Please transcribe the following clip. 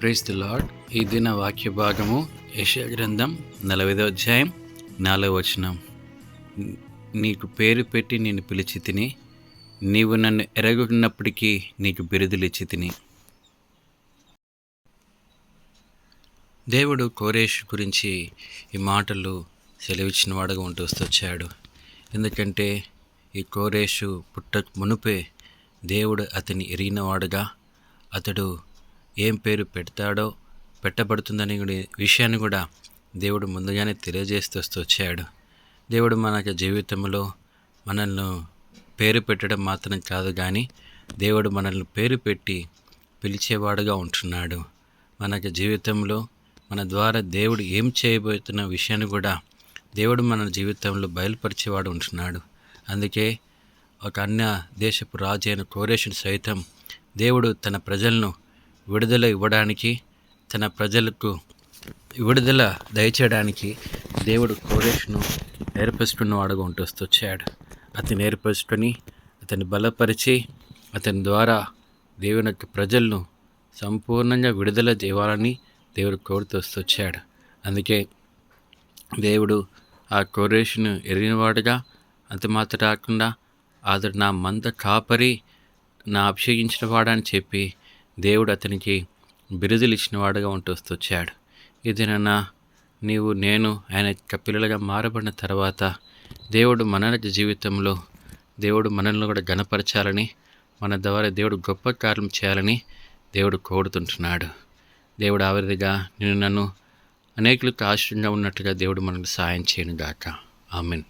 Praise the lord ఈ దిన వాక్య భాగము యశా గ్రంథం నలభైదో అధ్యాయం నాలుగో వచనం. నీకు పేరు పెట్టి నేను పిలిచి తిని నీవు నన్ను ఎరగొన్నప్పటికీ నీకు బిరుదులిచ్చి తిని. దేవుడు కోరేష్ గురించి ఈ మాటలు సెలవిచ్చిన వాడుగా ఉంటూ వస్తొచ్చాడు. ఎందుకంటే ఈ కోరేషు పుట్ట మునుపే దేవుడు అతని ఎరిగినవాడుగా అతడు ఏం పేరు పెడతాడో పెట్టబడుతుందనే విషయాన్ని కూడా దేవుడు ముందుగానే తెలియజేస్తూ వస్తూ వచ్చాడు. దేవుడు మన జీవితంలో మనల్ని పేరు పెట్టడం మాత్రం కాదు కానీ దేవుడు మనల్ని పేరు పెట్టి పిలిచేవాడుగా ఉంటున్నాడు. మన జీవితంలో మన ద్వారా దేవుడు ఏం చేయబోతున్న విషయాన్ని కూడా దేవుడు మన జీవితంలో బయలుపరిచేవాడు ఉంటున్నాడు. అందుకే ఒక అన్య దేశపు రాజు అయిన కోరేషుడు సైతం దేవుడు తన ప్రజలను విడుదల ఇవ్వడానికి తన ప్రజలకు విడుదల దయచేయడానికి దేవుడు కోరేష్ను నేర్పిస్తున్నవాడుగా ఉంటూ వచ్చాడు అతను ఏర్పరుచుకొని అతన్ని బలపరిచి అతని ద్వారా దేవుని యొక్క ప్రజలను సంపూర్ణంగా విడుదల చేయాలని దేవుడు కోరుతూ వస్తొచ్చాడు అందుకే దేవుడు ఆ కోరేషును ఎరిగినవాడుగా అంత మాత్రం రాకుండా అతడు నా మంద కాపరి నా అభిషేకించిన వాడని చెప్పి దేవుడు అతనికి బిరుదులు ఇచ్చిన వాడుగా ఉంటూ వస్తొచ్చాడు ఇదేనన్నా నీవు నేను ఆయన యొక్క పిల్లలుగా మారబడిన తర్వాత దేవుడు మన జీవితంలో దేవుడు మనల్ని కూడా గణపరచాలని మన ద్వారా దేవుడు గొప్ప కార్యం చేయాలని దేవుడు కోరుతుంటున్నాడు. దేవుడు ఆవిరిగా నేను నన్ను అనేకులకు ఆశ్రయంగా ఉన్నట్టుగా దేవుడు మనకు సాయం చేయను గాక ఆమెన్.